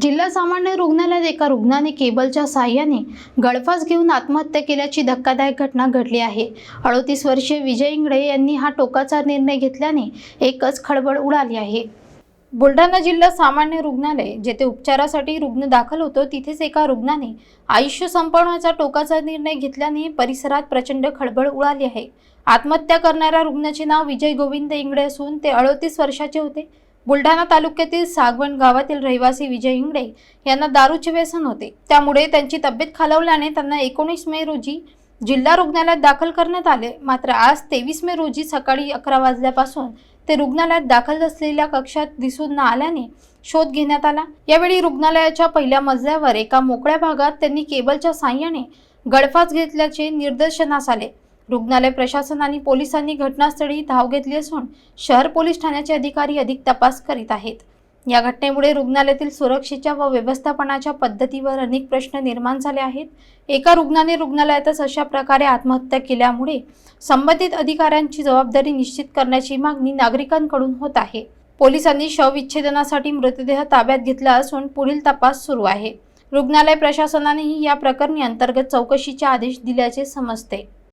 जिल्हा सामान्य रुग्णालयात एका रुग्णाने केबलच्या साह्याने गळफास घेऊन आत्महत्या केल्याची धक्कादायक घटना घडली आहे. अडोतीस वर्षीय विजय इंगळे यांनी हा टोकाचा निर्णय घेतल्याने एकच खळबळ उडाली आहे. बुलढाणा जिल्हा सामान्य रुग्णालय जेथे उपचारासाठी रुग्ण दाखल होतो तिथेच एका रुग्णाने आयुष्य संपवण्याचा टोकाचा निर्णय घेतल्याने परिसरात प्रचंड खळबळ उडाली आहे. आत्महत्या करणाऱ्या रुग्णाचे नाव विजय गोविंद इंगळे असून ते अडोतीस वर्षाचे होते. बुलढाणा तालुक्यातील सागवण गावातील रहिवासी विजय इंगडे यांना दारूचे व्यसन होते. त्यामुळे त्यांची तब्येत खालावल्याने त्यांना एकोणीस मे रोजी जिल्हा रुग्णालयात दाखल करण्यात आले. मात्र आज तेवीस मे रोजी सकाळी अकरा वाजल्यापासून ते रुग्णालयात दाखल असलेल्या कक्षात दिसून न आल्याने शोध घेण्यात आला. यावेळी रुग्णालयाच्या पहिल्या मजल्यावर एका मोकळ्या भागात त्यांनी केबलच्या साह्याने गळफास घेतल्याचे निदर्शनास आले. रुग्णालय प्रशासन आणि पोलिसांनी घटनास्थळी धाव घेतली असून शहर पोलीस ठाण्याचे अधिकारी अधिक तपास करीत आहेत. या घटनेमुळे रुग्णालयातील सुरक्षेच्या व व्यवस्थापनाच्या पद्धतीवर अनेक प्रश्न निर्माण झाले आहेत. एका रुग्णाने रुग्णालयातच अशा प्रकारे आत्महत्या केल्यामुळे संबंधित अधिकाऱ्यांची जबाबदारी निश्चित करण्याची मागणी नागरिकांकडून होत आहे. पोलिसांनी शवविच्छेदनासाठी मृतदेह ताब्यात घेतला असून पुढील तपास सुरू आहे. रुग्णालय प्रशासनानेही या प्रकरणी अंतर्गत चौकशीचे आदेश दिल्याचे समजते.